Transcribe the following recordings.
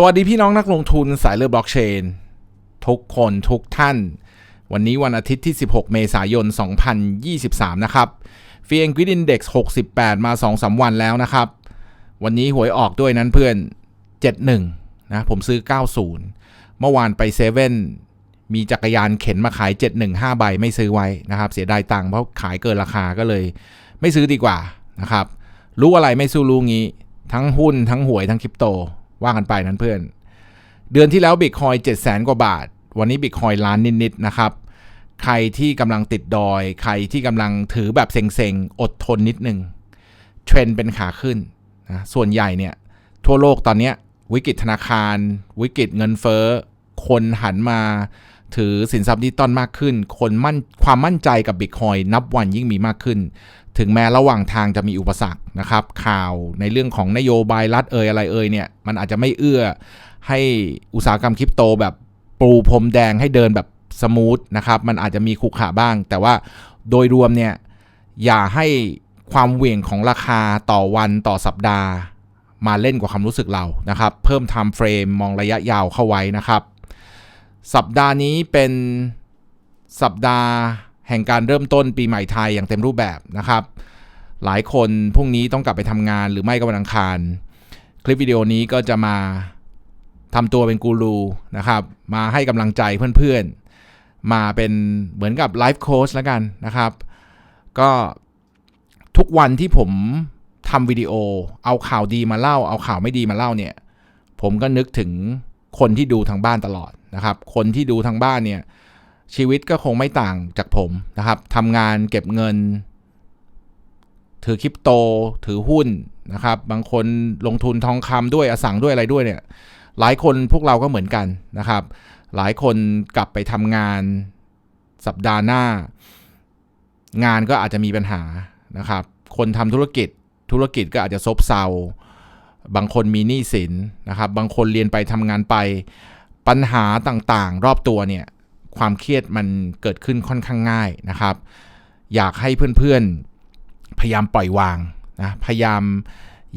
สวัสดีพี่น้องนักลงทุนสายเลือดบล็อกเชน ทุกคนทุกท่าน วันนี้วันอาทิตย์ที่ 16 เมษายน 2023 นะครับฟีเอ็นกิดินเด็ก68 มา 2-3 วันแล้วนะครับ วันนี้หวยออกด้วยนั้นเพื่อน 71 นะผมซื้อ 90 เมื่อวานไปเซเว่นมีจักรยานเข็นมาขาย 715 ใบไม่ซื้อไว้นะครับ เสียดายตังค์เพราะขายเกินราคาก็เลย ไม่ซื้อดีกว่านะครับ รู้อะไรไม่สู้รู้งี้ ทั้งหุ้นทั้งหวยทั้งคริปโต ว่ากันไปนั้นเพื่อน เดือนที่แล้วบิตคอยเจ็ดแสนกว่าบาท วันนี้บิตคอยล้านนิดๆนะครับ ใครที่กำลังติดดอย ใครที่กำลังถือแบบเซ็งๆ อดทนนิดนึง เทรนเป็นขาขึ้นนะส่วนใหญ่เนี่ย ทั่วโลกตอนนี้วิกฤตธนาคาร วิกฤตเงินเฟ้อ คนหันมา ถือสินทรัพย์ดิจิตอลมากขึ้น คนมั่นความมั่นใจกับบิตคอยนับวันยิ่งมีมากขึ้น ถึงแม้ระหว่างทางจะมีอุปสรรคนะครับ ข่าวในเรื่องของนโยบายรัฐเอ่ยอะไรเอ่ยเนี่ยมันอาจจะไม่เอื้อให้อุตสาหกรรมคริปโตแบบปูพรมแดงให้เดินแบบสมูทนะครับมันอาจจะมีขุกขะบ้าง แต่ว่าโดยรวมเนี่ยอย่าให้ความเหวี่ยงของราคาต่อวันต่อสัปดาห์ มาเล่นกว่าความรู้สึกเรานะครับ เพิ่ม time frame มองระยะยาวเข้าไว้นะครับ สัปดาห์นี้เป็นสัปดาห์แห่งการเริ่มต้นปีใหม่ไทยอย่างเต็มรูปแบบนะครับ หลายคนพรุ่งนี้ต้องกลับไปทำงานหรือไม่ก็วันอังคาร คลิปวิดีโอนี้ก็จะมาทำตัวเป็นกูรูนะครับ มาให้กำลังใจเพื่อนๆ มาเป็นเหมือนกับไลฟ์โค้ชแล้วกันนะครับ ก็ทุกวันที่ผมทำวิดีโอ เอาข่าวดีมาเล่า เอาข่าวไม่ดีมาเล่าเนี่ย ผมก็นึกถึง คนที่ดูทางบ้านตลอดนะครับ คนที่ดูทางบ้านเนี่ยชีวิตก็คงไม่ต่างจากผมนะครับทำงานเก็บเงิน ถือคริปโต ถือหุ้นนะครับ บางคนลงทุนทองคำด้วยอสังด้วยอะไรด้วยเนี่ย หลายคนพวกเราก็เหมือนกันนะครับ หลายคนกลับไปทำงานสัปดาห์หน้า งานก็อาจจะมีปัญหานะครับ คนทำธุรกิจธุรกิจก็อาจจะซบเซา บางคนมีหนี้สินนะครับ บางคนเรียนไปทำงานไป ปัญหาต่างๆ รอบตัวเนี่ย ความเครียดมันเกิดขึ้นค่อนข้างง่ายนะครับ อยากให้เพื่อนๆ พยายามปล่อยวางนะ พยายาม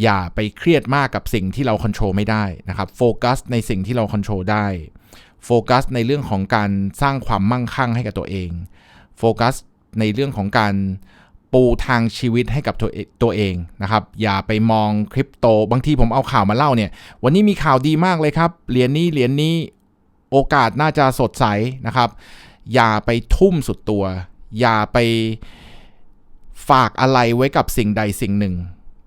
อย่าไปเครียดมากกับสิ่งที่เราควบคุมไม่ได้นะครับ โฟกัสในสิ่งที่เราควบคุมได้ โฟกัสในเรื่องของการสร้างความมั่งคั่งให้กับตัวเอง โฟกัสในเรื่องของการ ปูทางชีวิตให้กับตัวเอตัวเองนะครับ อย่าไปมองคริปโต บางทีผมเอาข่าวมาเล่าเนี่ย วันนี้มีข่าวดีมากเลยครับ เหรียญนี้เหรียญนี้โอกาสน่าจะสดใสนะครับ อย่าไปทุ่มสุดตัว อย่าไปฝากอะไรไว้กับสิ่งใดสิ่งหนึ่ง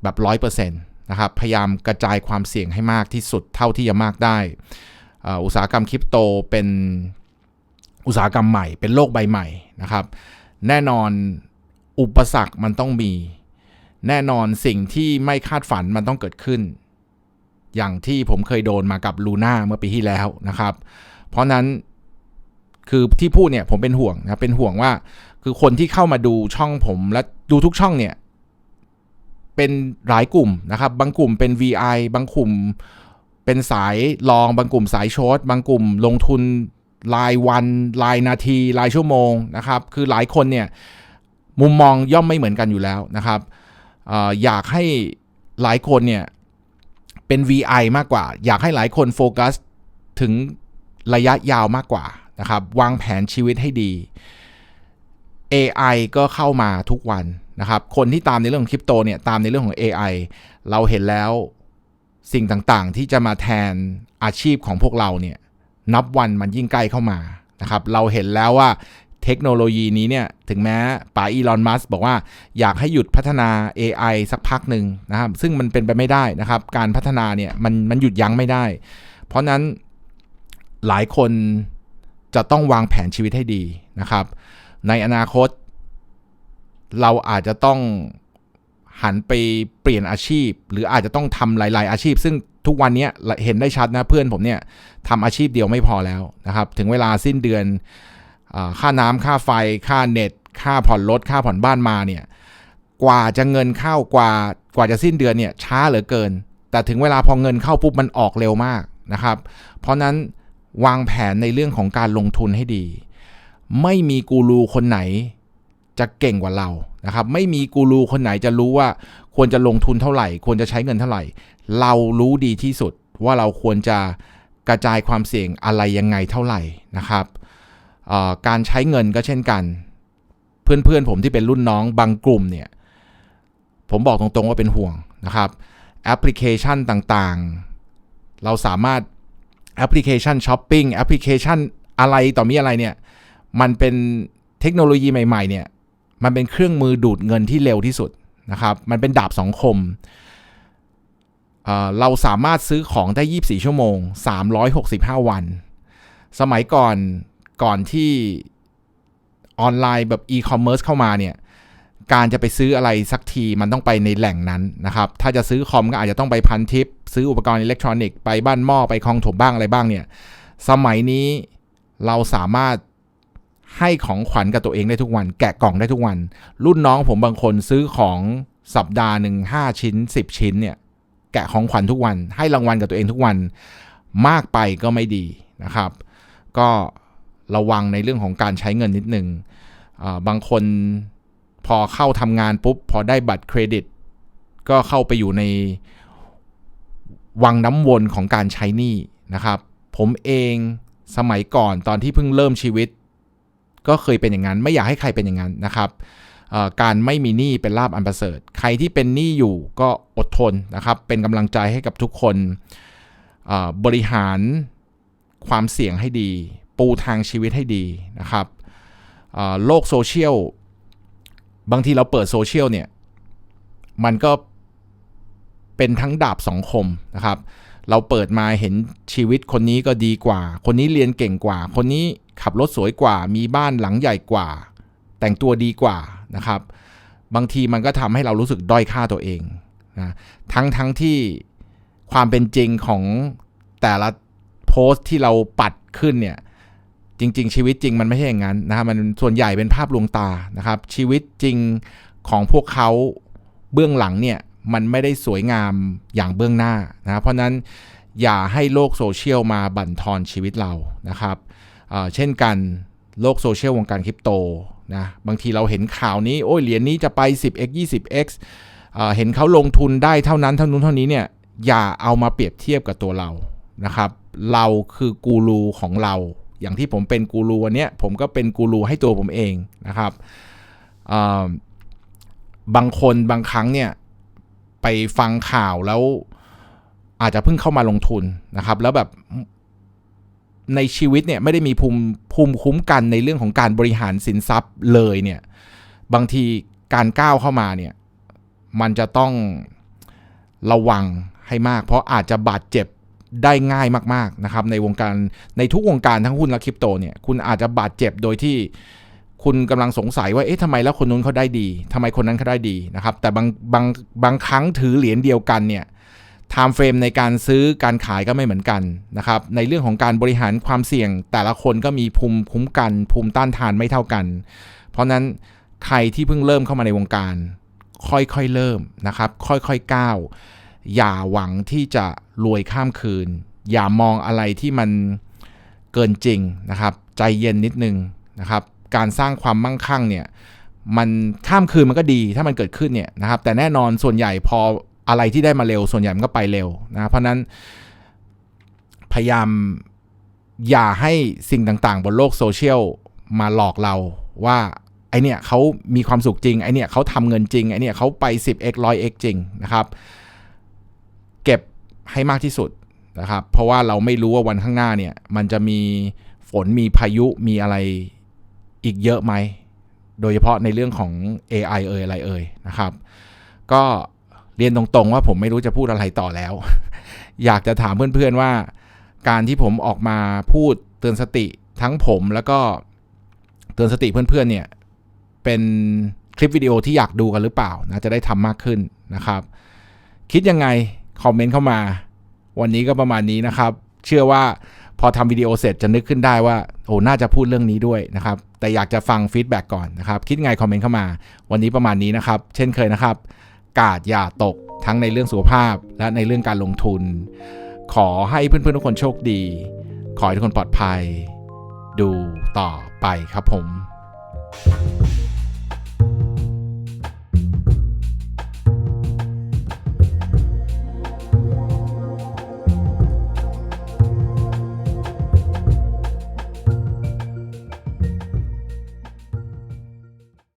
แบบร้อยเปอร์เซ็นต์นะครับ พยายามกระจายความเสี่ยงให้มากที่สุดเท่าที่จะมากได้ อุตสาหกรรมคริปโตเป็นอุตสาหกรรมใหม่ เป็นโลกใบใหม่นะครับ แน่นอน อุปสรรคมันต้องมี แน่นอนสิ่งที่ไม่คาดฝันมันต้องเกิดขึ้น อย่างที่ผมเคยโดนมากับลูน่าเมื่อปีที่แล้วนะครับ เพราะนั้นคือที่พูดเนี่ยผมเป็นห่วงนะเป็นห่วงว่า คือคนที่เข้ามาดูช่องผมและดูทุกช่องเนี่ย เป็นหลายกลุ่มนะครับ บางกลุ่มเป็น VI บางกลุ่มเป็นสายลอง บางกลุ่มสายช็อตบางกลุ่มลงทุนรายวันรายนาทีรายชั่วโมงนะครับ คือหลายคนเนี่ย มุมมองย่อมไม่เหมือนกันอยู่แล้วนะครับออยากให้หลายคนเนี่ยเป็น VI มากกว่า อยากให้หลายคนโฟกัสถึงระยะยาวมากกว่านะครับ วางแผนชีวิตให้ดี AI ก็เข้ามาทุกวันนะครับ คนที่ตามในเรื่องของคริปโตเนี่ยตามในเรื่องของ AI เราเห็นแล้วสิ่งต่างๆ ที่จะมาแทนอาชีพของพวกเราเนี่ยนับวันมันยิ่งใกล้เข้ามานะครับ เราเห็นแล้วว่า เทคโนโลยีนี้เนี่ยถึงแม้ป๋าอีลอนมัสบอกว่าอยากให้หยุดพัฒนา AI สักพักหนึ่งนะครับ ซึ่งมันเป็นไปไม่ได้นะครับ การพัฒนาเนี่ยมันมันหยุดยั้งไม่ได้ เพราะนั้นหลายคนจะต้องวางแผนชีวิตให้ดีนะครับ ในอนาคต เราอาจจะต้องหันไปเปลี่ยนอาชีพ หรืออาจจะต้องทำหลาย ๆ อาชีพ ซึ่งทุกวันนี้เห็นได้ชัดนะเพื่อนผมเนี่ยทำอาชีพเดียวไม่พอแล้วนะครับ ถึงเวลาสิ้นเดือน ค่าน้ำค่าไฟ ค่าเน็ต ค่าผ่อนรถ ค่าผ่อนบ้านมาเนี่ย กว่าจะเงินเข้ากว่ากว่าจะสิ้นเดือนเนี่ยช้าเหลือเกิน แต่ถึงเวลาพอเงินเข้าปุ๊บมันออกเร็วมากนะครับ เพราะนั้นวางแผนในเรื่องของการลงทุนให้ดี ไม่มีกูรูคนไหนจะเก่งกว่าเรานะครับ ไม่มีกูรูคนไหนจะรู้ว่าควรจะลงทุนเท่าไหร่ ควรจะใช้เงินเท่าไหร่ เรารู้ดีที่สุดว่าเราควรจะกระจายความเสี่ยงอะไรยังไงเท่าไหร่นะครับ การใช้เงินก็เช่นกัน เพื่อนๆผมที่เป็นรุ่นน้องบางกลุ่มเนี่ย ผมบอกตรงๆว่าเป็นห่วงนะครับแอปพลิเคชันต่างๆ เราสามารถแอปพลิเคชันช้อปปิ้งแอปพลิเคชันอะไรต่อมีอะไรเนี่ย มันเป็นเทคโนโลยีใหม่ ๆ เนี่ย มันเป็นเครื่องมือดูดเงินที่เร็วที่สุดนะครับ มันเป็นดาบสองคมเเราสามารถซื้อของได้ 24 ชั่วโมง 365 วัน สมัยก่อน ก่อนที่ออนไลน์แบบอีคอมเมิร์ซเข้ามาเนี่ยการจะไปซื้ออะไรสักทีมันต้องไปในแหล่งนั้นนะครับ ถ้าจะซื้อคอมก็อาจจะต้องไปพันทิป ซื้ออุปกรณ์อิเล็กทรอนิกส์ไปบ้านหม้อไปคลองถมบ้างอะไรบ้างเนี่ย สมัยนี้เราสามารถให้ของขวัญกับตัวเองได้ทุกวัน แกะกล่องได้ทุกวัน รุ่นน้องผมบางคนซื้อของสัปดาห์หนึ่งห้าชิ้น 10 ชิ้นเนี่ย แกะของขวัญทุกวัน ให้รางวัลกับตัวเองทุกวัน มากไปก็ไม่ดีนะครับ ก็ ระวังในเรื่องของการใช้เงินนิดนึงอ่าบางคนพอเข้าทำงานปุ๊บ พอได้บัตรเครดิต ก็เข้าไปอยู่ในวังน้ำวนของการใช้หนี้นะครับ ผมเองสมัยก่อนตอนที่เพิ่งเริ่มชีวิต ก็เคยเป็นอย่างนั้น ไม่อยากให้ใครเป็นอย่างนั้นนะครับการไม่มีหนี้เป็นลาบอันประเสริฐ ใครที่เป็นหนี้อยู่ก็อดทนนะครับ เป็นกำลังใจให้กับทุกคนบริหารความเสี่ยงให้ดี ปูทางชีวิตให้ดีนะครับโลกโซเชียลบางทีเราเปิดโซเชียลเนี่ยมันก็เป็นทั้งดาบสองคมนะครับ เราเปิดมาเห็นชีวิตคนนี้ก็ดีกว่า คนนี้เรียนเก่งกว่า คนนี้ขับรถสวยกว่า มีบ้านหลังใหญ่กว่า แต่งตัวดีกว่านะครับ บางทีมันก็ทำให้เรารู้สึกด้อยค่าตัวเองนะทั้งทั้งที่ความเป็นจริงของแต่ละโพสต์ที่เราปัดขึ้นเนี่ย จริง ๆ ชีวิตจริงมันไม่ใช่อย่างนั้นนะครับมันส่วนใหญ่เป็นภาพลวงตานะครับ ชีวิตจริงของพวกเขาเบื้องหลังเนี่ยมันไม่ได้สวยงามอย่างเบื้องหน้านะเพราะนั้นอย่าให้โลกโซเชียลมาบั่นทอนชีวิตเรานะครับเเช่นกันโลกโซเชียลวงการคริปโตนะบางทีเราเห็นข่าวนี้โอ้ยเหรียญนี้จะไป 10x 20x เเห็นเขาลงทุนได้เท่านั้นเท่านู้นเท่านี้เนี่ยอย่าเอามาเปรียบเทียบกับตัวเรานะครับ เราคือกูรูของเรา อย่างที่ผมเป็นกูรูวันนี้ผมก็เป็นกูรูให้ตัวผมเองนะครับบางคนบางครั้งเนี่ยไปฟังข่าวแล้วอาจจะเพิ่งเข้ามาลงทุนนะครับ แล้วแบบในชีวิตเนี่ยไม่ได้มีภูมิภูมิคุ้มกันในเรื่องของการบริหารสินทรัพย์เลยเนี่ยบางทีการก้าวเข้ามาเนี่ยมันจะต้องระวังให้มาก เพราะอาจจะบาดเจ็บ ได้ง่ายมากๆนะครับในวงการในทุกวงการทั้งหุ้นและคริปโตเนี่ยคุณอาจจะบาดเจ็บโดยที่คุณกำลังสงสัยว่าเอ๊ะทำไมแล้วคนนู้นเขาได้ดีทำไมคนนั้นเขาได้ดีนะครับแต่บางบางบางครั้งถือเหรียญเดียวกันเนี่ยไทม์เฟรมในการซื้อการขายก็ไม่เหมือนกันนะครับในเรื่องของการบริหารความเสี่ยง แต่ละคนก็มีภูมิคุ้มกัน ภูมิต้านทานไม่เท่ากัน เพราะนั้นใครที่เพิ่งเริ่มเข้ามาในวงการ ค่อยๆเริ่มนะครับ ค่อยๆก้าว อย่าหวังที่จะรวยข้ามคืน อย่ามองอะไรที่มันเกินจริงนะครับ ใจเย็นนิดนึงนะครับ การสร้างความมั่งคั่งเนี่ยมันข้ามคืนมันก็ดีถ้ามันเกิดขึ้นเนี่ยนะครับ แต่แน่นอนส่วนใหญ่พออะไรที่ได้มาเร็ว ส่วนใหญ่มันก็ไปเร็วนะเพราะนั้นพยายามอย่าให้สิ่งต่างๆ บนโลกโซเชียลมาหลอกเราว่าไอเนี่ยเขามีความสุขจริงไอเนี่ยเขาทำเงินจริงไอเนี่ยเขาไป 10x 100x จริงนะครับเก็บ ให้มากที่สุดนะครับ เพราะว่าเราไม่รู้ว่าวันข้างหน้าเนี่ย มันจะมีฝนมีพายุมีอะไรอีกเยอะไหม โดยเฉพาะในเรื่องของ AI เอ่ยอะไรเอ่ยนะครับ ก็เรียนตรงๆว่าผมไม่รู้จะพูดอะไรต่อแล้ว อยากจะถามเพื่อนๆว่า การที่ผมออกมาพูดเตือนสติทั้งผมแล้วก็เตือนสติเพื่อนๆเนี่ยเป็นคลิปวิดีโอที่อยากดูกันหรือเปล่านะจะได้ทำมากขึ้นนะครับ คิดยังไง คอมเมนต์เข้ามา วันนี้ก็ประมาณนี้นะครับ เชื่อว่าพอทำวิดีโอเสร็จจะนึกขึ้นได้ว่าโอ้น่าจะพูดเรื่องนี้ด้วยนะครับ แต่อยากจะฟังฟีดแบ็กก่อนนะครับ คิดไงคอมเมนต์เข้ามา วันนี้ประมาณนี้นะครับ เช่นเคยนะครับ กาดอย่าตกทั้งในเรื่องสุขภาพและในเรื่องการลงทุน ขอให้เพื่อนๆทุกคนโชคดี ขอให้ทุกคนปลอดภัย ดูต่อไปครับผม